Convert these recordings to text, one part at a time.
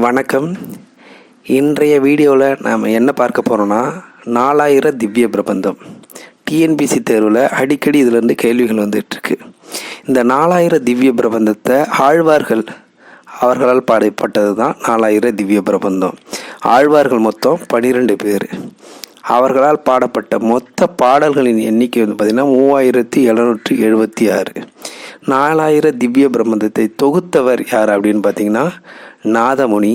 வணக்கம். இன்றைய வீடியோவில் நாம் என்ன பார்க்க போகிறோன்னா நாலாயிர திவ்ய பிரபந்தம். டிஎன்பிசி தேர்வில் அடிக்கடி இதிலேருந்து கேள்விகள் வந்துட்டுருக்கு. இந்த நாலாயிர திவ்ய பிரபந்தத்தை ஆழ்வார்கள் அவர்களால் பாடப்பட்டது தான் நாலாயிர திவ்ய பிரபந்தம். ஆழ்வார்கள் மொத்தம் பனிரெண்டு பேர். அவர்களால் பாடப்பட்ட மொத்த பாடல்களின் எண்ணிக்கை வந்து பார்த்திங்கன்னா மூவாயிரத்தி எழுநூற்றி எழுபத்தி ஆறு. நாலாயிர திவ்ய பிரபந்தத்தை தொகுத்தவர் யார் அப்படின்னு பார்த்தீங்கன்னா நாதமுனி.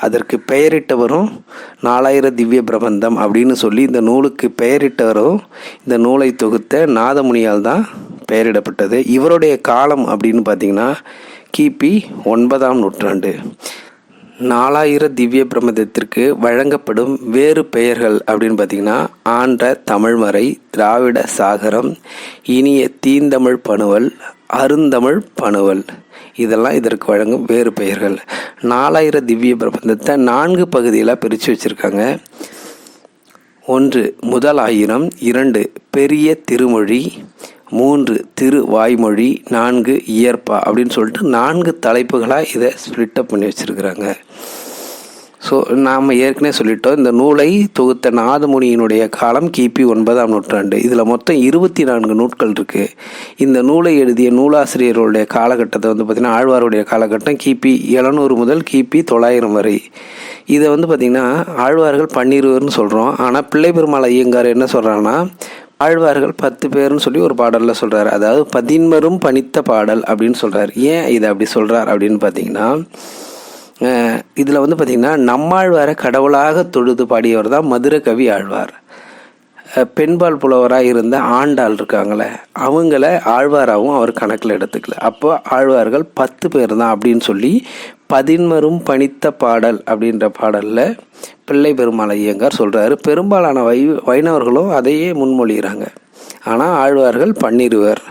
அதற்கு பெயரிட்டவரும் நாலாயிர திவ்ய பிரபந்தம் அப்படின்னு சொல்லி இந்த நூலுக்கு பெயரிட்டவரும் இந்த நூலை தொகுத்த நாதமுனியால் தான் பெயரிடப்பட்டது. இவருடைய காலம் அப்படின்னு பார்த்தீங்கன்னா கிபி ஒன்பதாம் நூற்றாண்டு. நாலாயிர திவ்ய பிரபந்தத்திற்கு வழங்கப்படும் வேறு பெயர்கள் அப்படின்னு பார்த்தீங்கன்னா ஆண்ட தமிழ்மறை திராவிட சாகரம் இனிய தீந்தமிழ் பணுவல் அருந்தமிழ் பணுவல். இதெல்லாம் இதற்கு வழங்கும் வேறு பெயர்கள். நாலாயிர திவ்ய பிரபந்தத்தை நான்கு பகுதியில் பிரித்து வச்சுருக்காங்க. ஒன்று முதல் ஆயிரம் இரண்டு பெரிய திருமொழி. மூன்று திரு வாய்மொழி நான்கு இயற்பா. அப்படின்னு சொல்லிட்டு நான்கு தலைப்புகளாக இதை ஸ்ப்ளிட்டப் பண்ணி வச்சுருக்குறாங்க. ஸோ நாம் ஏற்கனவே சொல்லிட்டோம் இந்த நூலை தொகுத்த நாதமுனியினுடைய காலம் கிபி ஒன்பதாம் நூற்றாண்டு. இதில் மொத்தம் இருபத்தி நான்கு நூட்கள் இருக்குது இந்த நூலை எழுதிய நூலாசிரியர்களுடைய காலகட்டத்தை வந்து பார்த்திங்கன்னா ஆழ்வாருடைய காலகட்டம் கிபி எழுநூறு முதல் கிபி தொள்ளாயிரம் வரை. இதை வந்து பார்த்திங்கன்னா ஆழ்வார்கள் பன்னிருவர்னு சொல்கிறோம் ஆனால் பிள்ளை பெருமாள் ஐயங்கார் என்ன சொல்கிறாங்கன்னா ஆழ்வார்கள் பத்து பேர்னு சொல்லி ஒரு பாடலில் சொல்கிறார் அதாவது பதின்மரும் பணித்த பாடல் அப்படின்னு சொல்கிறார் ஏன் இதை அப்படி சொல்கிறார் அப்படின்னு பார்த்தீங்கன்னா இதில் வந்து பார்த்திங்கன்னா நம்மாழ்வாரை கடவுளாக தொழுது பாடியவர் தான் மதுர கவி ஆழ்வார். பெண்பால் புலவராக இருந்த ஆண்டாள் இருக்காங்களே அவங்கள ஆழ்வாராகவும் அவர் கணக்கில் எடுத்துக்கல. அப்போ ஆழ்வார்கள் பத்து பேர் தான் அப்படின்னு சொல்லி பதின்மரும் பணித்த பாடல் அப்படின்ற பாடலில் பிள்ளை பெருமாள் ஐயங்கார் சொல்கிறாரு பெரும்பாலான வை வைணவர்களும் அதையே முன்மொழிகிறாங்க. ஆனால் ஆழ்வார்கள் பன்னிருவர்.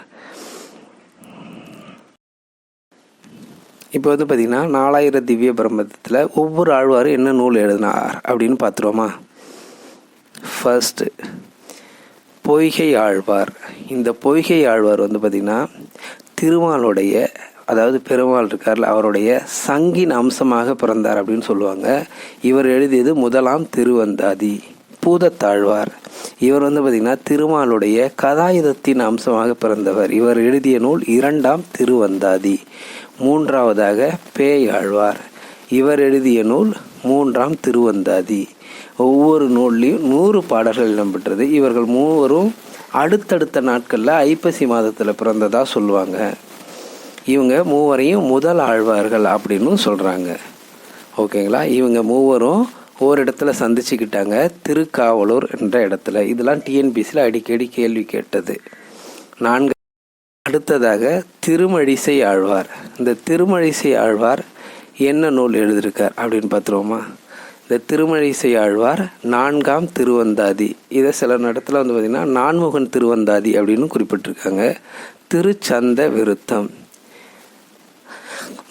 இப்போ வந்து பார்த்திங்கன்னா நாலாயிரம் திவ்ய பிரபந்தத்தில் ஒவ்வொரு ஆழ்வாரும் என்ன நூல் எழுதினார் அப்படின்னு பார்த்துருவோமா ஃபர்ஸ்ட்டு பொய்கை ஆழ்வார். இந்த பொய்கை ஆழ்வார் வந்து பார்த்திங்கன்னா திருமாலுடைய அதாவது பெருமாள் இருக்கார்ல அவருடைய சங்கின் அம்சமாக பிறந்தார் அப்படின்னு சொல்லுவாங்க. இவர் எழுதியது முதலாம் திருவந்தாதி. பூதத்தாழ்வார். இவர் வந்து பார்த்திங்கன்னா திருமாலுடைய கதாயுதத்தின் அம்சமாக பிறந்தவர். இவர் எழுதிய நூல் இரண்டாம் திருவந்தாதி மூன்றாவதாக பேய் ஆழ்வார் இவர் எழுதிய நூல் மூன்றாம் திருவந்தாதி. ஒவ்வொரு நூல்லையும் நூறு பாடல்கள் இடம்பெற்றது. இவர்கள் மூவரும் அடுத்தடுத்த நாட்களில் ஐப்பசி மாதத்தில் பிறந்ததாக சொல்லுவாங்க. இவங்க மூவரையும் முதல் ஆழ்வார்கள் அப்படின்னு சொல்கிறாங்க ஓகேங்களா? இவங்க மூவரும் ஒரு இடத்துல சந்திச்சுக்கிட்டாங்க திருக்காவலூர் என்ற இடத்துல. இதெல்லாம் டிஎன்பிசியில் அடிக்கடி கேள்வி கேட்டது. நான்கு அடுத்ததாக திருமழிசை ஆழ்வார். இந்த திருமழிசை ஆழ்வார் என்ன நூல் எழுதியிருக்கார் அப்படின்னு பார்த்துருவோமா? இந்த திருமழிசை ஆழ்வார் நான்காம் திருவந்தாதி. இதை சில இடத்துல வந்து பார்த்திங்கன்னா நான்முகன் திருவந்தாதி அப்படின்னு குறிப்பிட்டிருக்காங்க. திருச்சந்த விருத்தம்.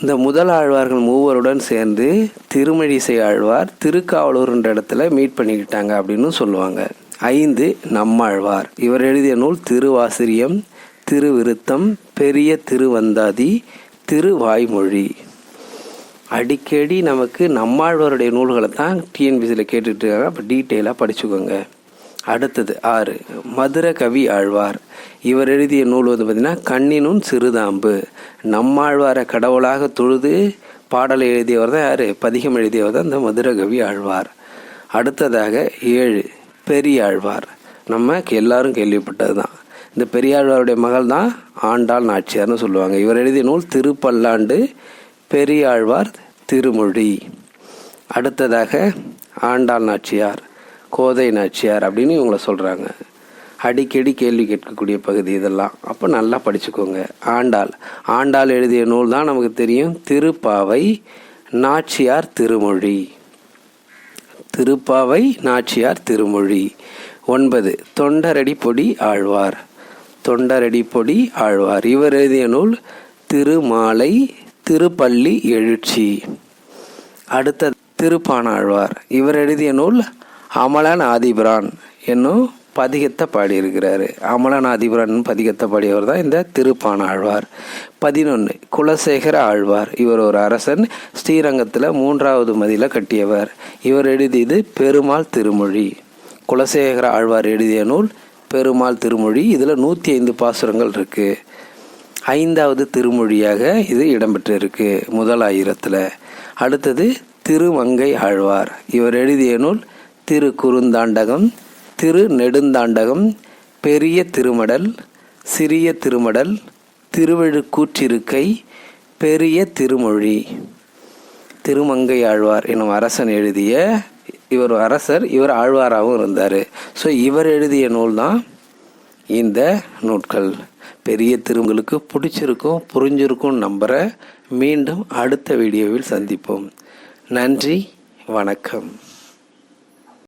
இந்த முதல் ஆழ்வார்கள் மூவருடன் சேர்ந்து திருமழிசை ஆழ்வார் திருக்காவலூர் என்ற இடத்துல மீட் பண்ணிக்கிட்டாங்க அப்படின்னு சொல்லுவாங்க. ஐந்து நம்மாழ்வார். இவர் எழுதிய நூல் திருவாசிரியம் திருவிருத்தம் பெரிய திருவந்தாதி திருவாய்மொழி. அடிக்கடி நமக்கு நம்மாழ்வாருடைய நூல்களை தான் டிஎன்பிசியில் கேட்டுட்டு இருக்காங்க. அப்போ டீட்டெயிலாக படிச்சுக்கோங்க. அடுத்தது ஆறு. மதுர கவி ஆழ்வார். இவர் எழுதிய நூல் வந்து பார்த்திங்கன்னா கண்ணினும் சிறுதாம்பு. நம்மாழ்வாரை கடவுளாக தொழுது பாடலை எழுதியவர் தான் யார்? பதிகம் எழுதியவர் தான் இந்த மதுர கவி ஆழ்வார். அடுத்ததாக ஏழு பெரியாழ்வார். நம்ம எல்லாரும் கேள்விப்பட்டது தான் இந்த பெரியாழ்வாருடைய மகள் தான் ஆண்டாள் நாச்சியார்னு சொல்லுவாங்க. இவர் எழுதிய நூல் திருப்பல்லாண்டு பெரியாழ்வார் திருமொழி. அடுத்ததாக ஆண்டாள் நாச்சியார். கோதை நாச்சியார் அப்படின்னு இவங்களை சொல்கிறாங்க அடிக்கடி கேள்வி கேட்கக்கூடிய பகுதி இதெல்லாம். அப்போ நல்லா படிச்சுக்கோங்க. ஆண்டாள். ஆண்டாள் எழுதிய நூல் தான் நமக்கு தெரியும். திருப்பாவை நாச்சியார் திருமொழி. திருப்பாவை நாச்சியார் திருமொழி. ஒன்பது. தொண்டரடி பொடி ஆழ்வார். தொண்டரடி பொடி ஆழ்வார். இவர் எழுதிய நூல் திருமாலை திருப்பள்ளி எழுச்சி. அடுத்த திருப்பானாழ்வார். இவர் எழுதிய நூல் அமலன் ஆதிபிரான் என்னும் பதிகத்தை பாடியிருக்கிறாரு. அமலநாதிபுரன் பதிகத்தை பாடியவர் தான் இந்த திருப்பான ஆழ்வார். பதினொன்று குலசேகர ஆழ்வார். இவர் ஒரு அரசன் ஸ்ரீரங்கத்தில் மூன்றாவது மதியில் கட்டியவர். இவர் எழுதியது பெருமாள் திருமொழி. குலசேகர ஆழ்வார் எழுதிய நூல் பெருமாள் திருமொழி. இதில் நூற்றி ஐந்து பாசுரங்கள் இருக்குது ஐந்தாவது திருமொழியாக இது இடம்பெற்றிருக்கு முதல் ஆயிரத்தில். அடுத்தது திருமங்கை ஆழ்வார். இவர் எழுதிய நூல் திரு குறுந்தாண்டகம் திரு நெடுந்தாண்டகம் பெரிய திருமடல் சிறிய திருமடல் திருவழுக்கூற்றிருக்கை பெரிய திருமொழி. திருமங்கை ஆழ்வார் எனும் அரசன் எழுதிய இவர் அரசர் இவர் ஆழ்வாராகவும் இருந்தார். ஸோ இவர் எழுதிய நூல் தான் இந்த நூட்கள் பெரிய திருங்களுக்கு பிடிச்சிருக்கும் புரிஞ்சிருக்கும் நம்புகிற மீண்டும் அடுத்த வீடியோவில் சந்திப்போம். நன்றி வணக்கம்.